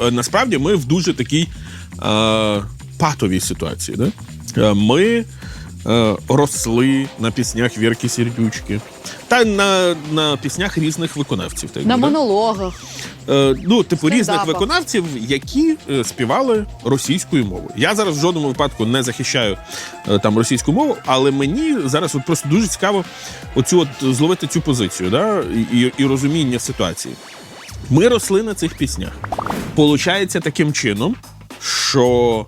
е, насправді ми в дуже такій е, патовій ситуації. Да? Е, Ми е, росли на піснях Вірки Сердючки та на, на піснях різних виконавців. Так, На да? монологах. Е, ну, типу, різних виконавців, які е, співали російською мовою. Я зараз в жодному випадку не захищаю е, там російську мову, але мені зараз от просто дуже цікаво оцю от зловити цю позицію, да, і, і, і розуміння ситуації. Ми росли на цих піснях. Получається таким чином, що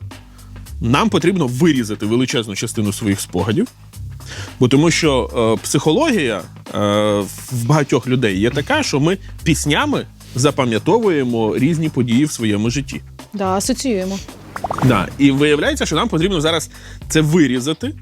нам потрібно вирізати величезну частину своїх спогадів. Бо тому що е, психологія е, в багатьох людей є така, що ми піснями запам'ятовуємо різні події в своєму житті. Да, асоціюємо. Да. І виявляється, що нам потрібно зараз це вирізати,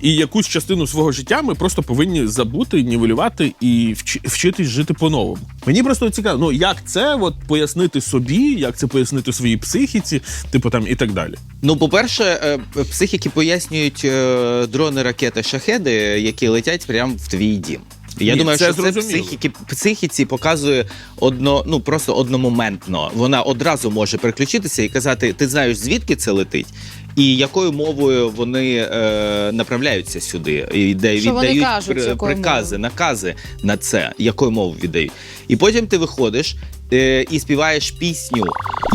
і якусь частину свого життя ми просто повинні забути, нівелювати і вчи- вчитись жити по-новому. Мені просто цікаво, ну як це от пояснити собі, як це пояснити своїй психіці, типу там і так далі. Ну, по-перше, е, психіки пояснюють е, дрони, ракети, шахеди, які летять прямо в твій дім. Я Ні, думаю, це що це зрозуміло. психіки, психіці показує одно, ну просто одномоментно. Вона одразу може переключитися і казати: ти знаєш, звідки це летить, і якою мовою вони е, направляються сюди, і де Що вони віддають кажуть, при- якою прикази, мовою? накази на це, якою мовою віддають. І потім ти виходиш е, і співаєш пісню.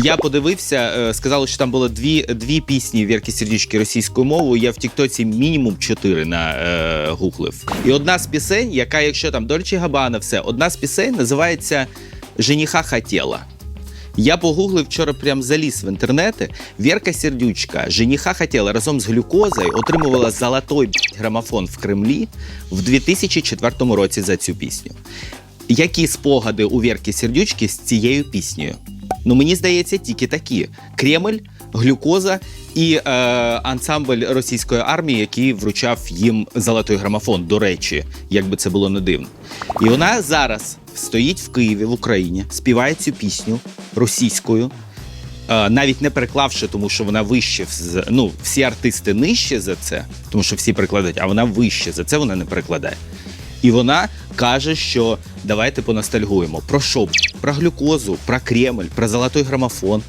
Я подивився, е, сказали, що там було дві, дві пісні Вірки Сердючки російською мовою. Я в Тіктоці мінімум чотири на е, гуглив. І одна з пісень, яка, якщо там Дольче Габана, все, одна з пісень називається Женіха хотіла. Я погуглив вчора, прям заліз в інтернети. Вірка Сердючка, жениха хотіла разом з глюкозою отримувала золотой грамофон в Кремлі в 2004 році за цю пісню. Які спогади у Вірки Сердючки з цією піснею? Ну мені здається, тільки такі: Кремль, глюкоза і е, ансамбль російської армії, який вручав їм золотой грамофон. До речі, як би це було не дивно. І вона зараз стоїть в Києві в Україні, співає цю пісню російською. е, Навіть не переклавши, тому що вона вище ну, всі артисти нижче за це, тому що всі перекладають, а вона вище за це вона не перекладає. І вона каже, що давайте поностальгуємо. Про що? Про глюкозу, про Кремль, про золотой грамофон.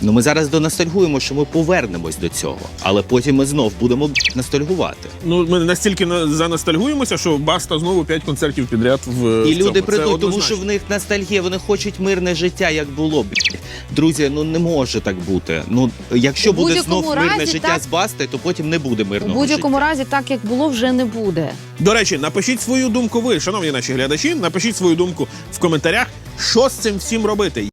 Ну ми зараз доностальгуємо, що ми повернемось до цього, але потім ми знов будемо ностальгувати. Ну, ми настільки на- заностальгуємося, що баста знову п'ять концертів підряд в І в люди цьому. Це прийдуть, тому однозначно. що в них ностальгія, вони хочуть мирне життя, як було б. Друзі, ну не може так бути. Ну якщо У буде будь-якому знов мирне разі життя так- з Бастою, то потім не буде У мирного будь-якому життя. разі, так як було, вже не буде. До речі, напишіть свою думку ви, шановні наші глядачі. Напишіть свою думку в коментарях, що з цим всім робити.